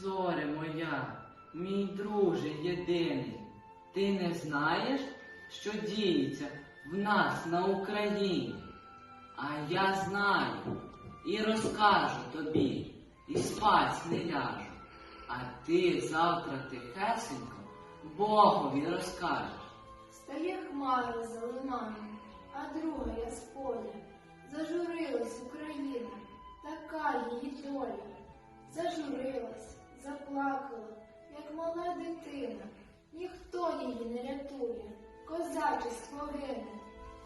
Зоре моя, мій друже єдиний, ти не знаєш, що діється в нас на Україні? А я знаю і розкажу тобі, і спать не ляжу. А ти завтра тихесенько Богові розкажеш. Стає хмара за лиманом, а друга я з поля. Зажурилась Україна, така її доля. Зажурилась, козачество гине.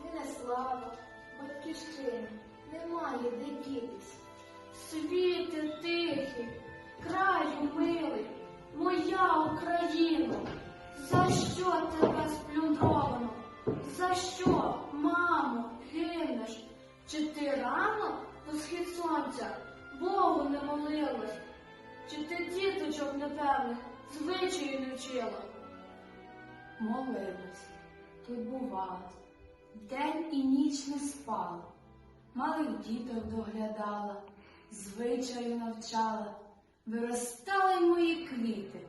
Мене слава, батьківщина, немає де дітись. Світи тихий, краю милий, моя Україна. За що тебе сплюндровано? За що, мамо, гинеш? Чи ти рано до схід сонця Богу не молилась? Чи ти діточок непевних звичаю не вчила? Молилась, турбувала, день і ніч не спала, малих діток доглядала, звичаю навчала, виростали мої квіти,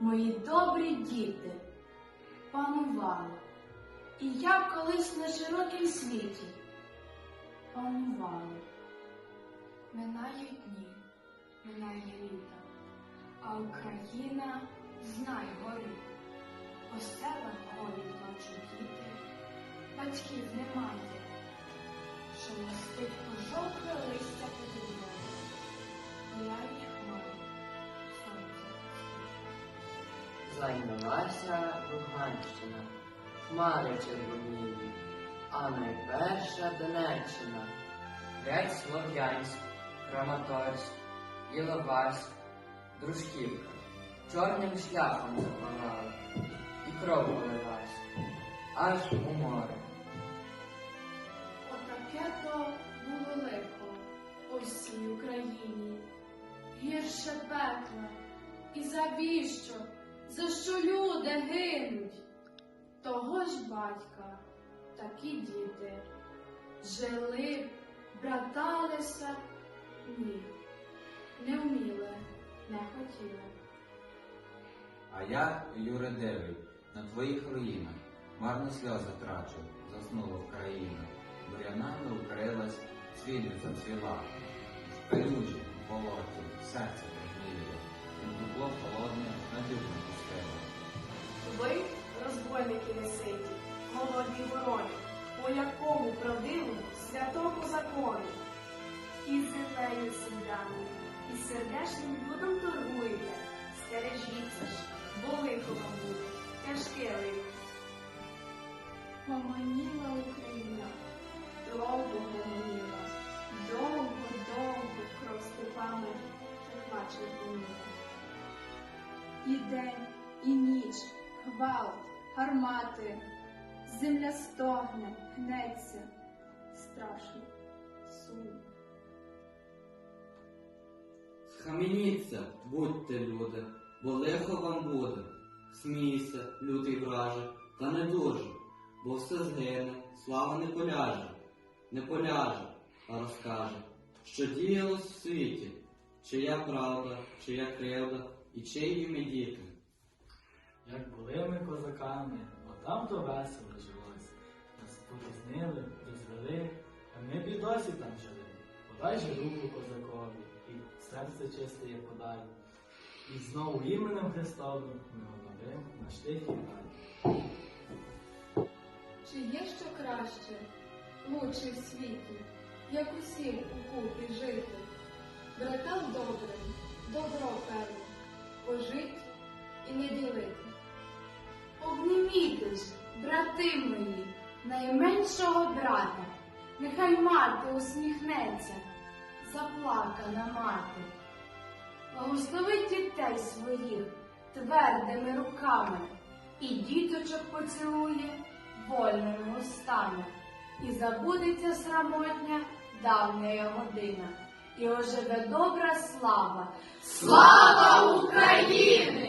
мої добрі діти, панували. І я колись на широкім світі панувала. Минають дні, минає літо, а Україна знай горить. По себе ходять ночі діти, батьків немає, що мостить пожовкле листя під луною, гуляють хмари, сонце. Зайнялася Луганщина, хмари червоніють, а найперша Донеччина. Геть Слов'янськ, Краматорськ, Іловайськ, Дружківка. Чорним шляхом запалали, кров поливась, аж у море. Отаке то було лихо по всій Україні. Гірше пекла. І завіщо? За що люди гинуть? Того ж батька, такі діти. Жили, браталися, ні. Не вміли, не хотіли. А я, Юре Девий, на твоїх руїнах марно сльози трачу, заснула в країна. Бурянами укрилась, цвіллю зацвіла. В пелюжі, в болоті, серце пригніло, і дупло холодне на дюк не пустило. Ви, розбойники неситі, голодні ворони, по якому правдивому святому закону. І землею сідані, і сердечним людом торгуєте. І день, і ніч, гвалт, гармати, земля стогне, гнеться, страшно, сумно. Схаменіться, будьте люди, бо лихо вам буде. Смійся, лютий враже, та не дуже, бо все згине, слава не поляже, не поляже, а розкаже, що діялось в світі, чия правда, чия кривда і чиї ми діти. Як були ми козаками, отам то весело жилось. Нас порізнили, розвели, а ми б і досі там жили. Подай же руку козакові, і серце чисте є подай. І знову іменем Христовим ми говоримо на штифі дай. Чи є що краще, лучше в світі, як усім у купі жити? Братам добрим, добро певне, ділити. Обніміте ж, брати мої, найменшого брата, нехай мати усміхнеться, заплакана мати. Благословить дітей своїх твердими руками і діточок поцілує вольними устами. І забудеться срамотня давня година, і оживе добра слава. Слава України!